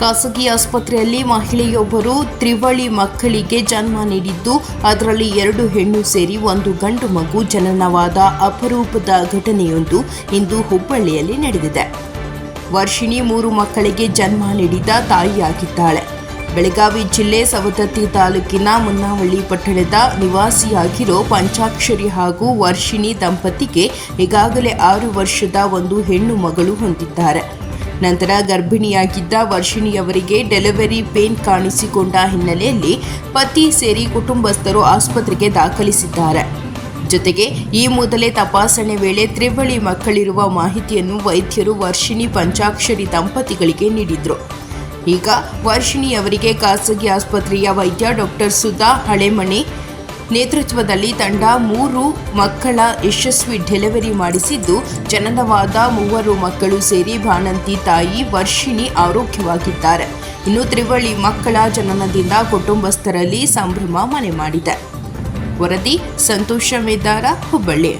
ಖಾಸಗಿ ಆಸ್ಪತ್ರೆಯಲ್ಲಿ ಮಹಿಳೆಯೊಬ್ಬರು ತ್ರಿವಳಿ ಮಕ್ಕಳಿಗೆ ಜನ್ಮ ನೀಡಿದ್ದು, ಅದರಲ್ಲಿ ಎರಡು ಹೆಣ್ಣು ಸೇರಿ ಒಂದು ಗಂಡು ಮಗು ಜನನವಾದ ಅಪರೂಪದ ಘಟನೆಯೊಂದು ಇಂದು ಹುಬ್ಬಳ್ಳಿಯಲ್ಲಿ ನಡೆದಿದೆ. ವರ್ಷಿಣಿ ಮೂರು ಮಕ್ಕಳಿಗೆ ಜನ್ಮ ನೀಡಿದ ತಾಯಿಯಾಗಿದ್ದಾಳೆ. ಬೆಳಗಾವಿ ಜಿಲ್ಲೆ ಸವದತ್ತಿ ತಾಲೂಕಿನ ಮುನ್ನಾವಳ್ಳಿ ಪಟ್ಟಣದ ನಿವಾಸಿಯಾಗಿರೋ ಪಂಚಾಕ್ಷರಿ ಹಾಗೂ ವರ್ಷಿಣಿ ದಂಪತಿಗೆ ಈಗಾಗಲೇ ಆರು ವರ್ಷದ ಒಂದು ಹೆಣ್ಣು ಮಗಳು ಹೊಂದಿದ್ದಾರೆ. ನಂತರ ಗರ್ಭಿಣಿಯಾಗಿದ್ದ ವರ್ಷಿಣಿಯವರಿಗೆ ಡೆಲಿವರಿ ಪೇನ್ ಕಾಣಿಸಿಕೊಂಡ ಹಿನ್ನೆಲೆಯಲ್ಲಿ ಪತಿ ಸೇರಿ ಕುಟುಂಬಸ್ಥರು ಆಸ್ಪತ್ರೆಗೆ ದಾಖಲಿಸಿದ್ದಾರೆ. ಜೊತೆಗೆ ಈ ಮೊದಲೇ ತಪಾಸಣೆ ವೇಳೆ ತ್ರಿವಳಿ ಮಕ್ಕಳಿರುವ ಮಾಹಿತಿಯನ್ನು ವೈದ್ಯರು ವರ್ಷಿಣಿ ಪಂಚಾಕ್ಷರಿ ದಂಪತಿಗಳಿಗೆ ನೀಡಿದ್ರು. ಈಗ ವರ್ಷಿಣಿ ಅವರಿಗೆ ಖಾಸಗಿ ಆಸ್ಪತ್ರೆಯ ವೈದ್ಯ ಡಾಕ್ಟರ್ ಸುಧಾ ಹಳೆಮಣಿ ನೇತೃತ್ವದಲ್ಲಿ ತಂಡ ಮೂರು ಮಕ್ಕಳ ಯಶಸ್ವಿ ಡೆಲಿವರಿ ಮಾಡಿಸಿದ್ದು, ಜನನವಾದ ಮೂವರು ಮಕ್ಕಳು ಸೇರಿ ಬಾಣಂತಿ ತಾಯಿ ವರ್ಷಿಣಿ ಆರೋಗ್ಯವಾಗಿದ್ದಾರೆ. ಇನ್ನು ತ್ರಿವಳಿ ಮಕ್ಕಳ ಜನನದಿಂದ ಕುಟುಂಬಸ್ಥರಲ್ಲಿ ಸಂಭ್ರಮ ಮನೆ ಮಾಡಿದೆ. ವರದಿ, ಸಂತೋಷ ಮೇದಾರ, ಹುಬ್ಬಳ್ಳಿ.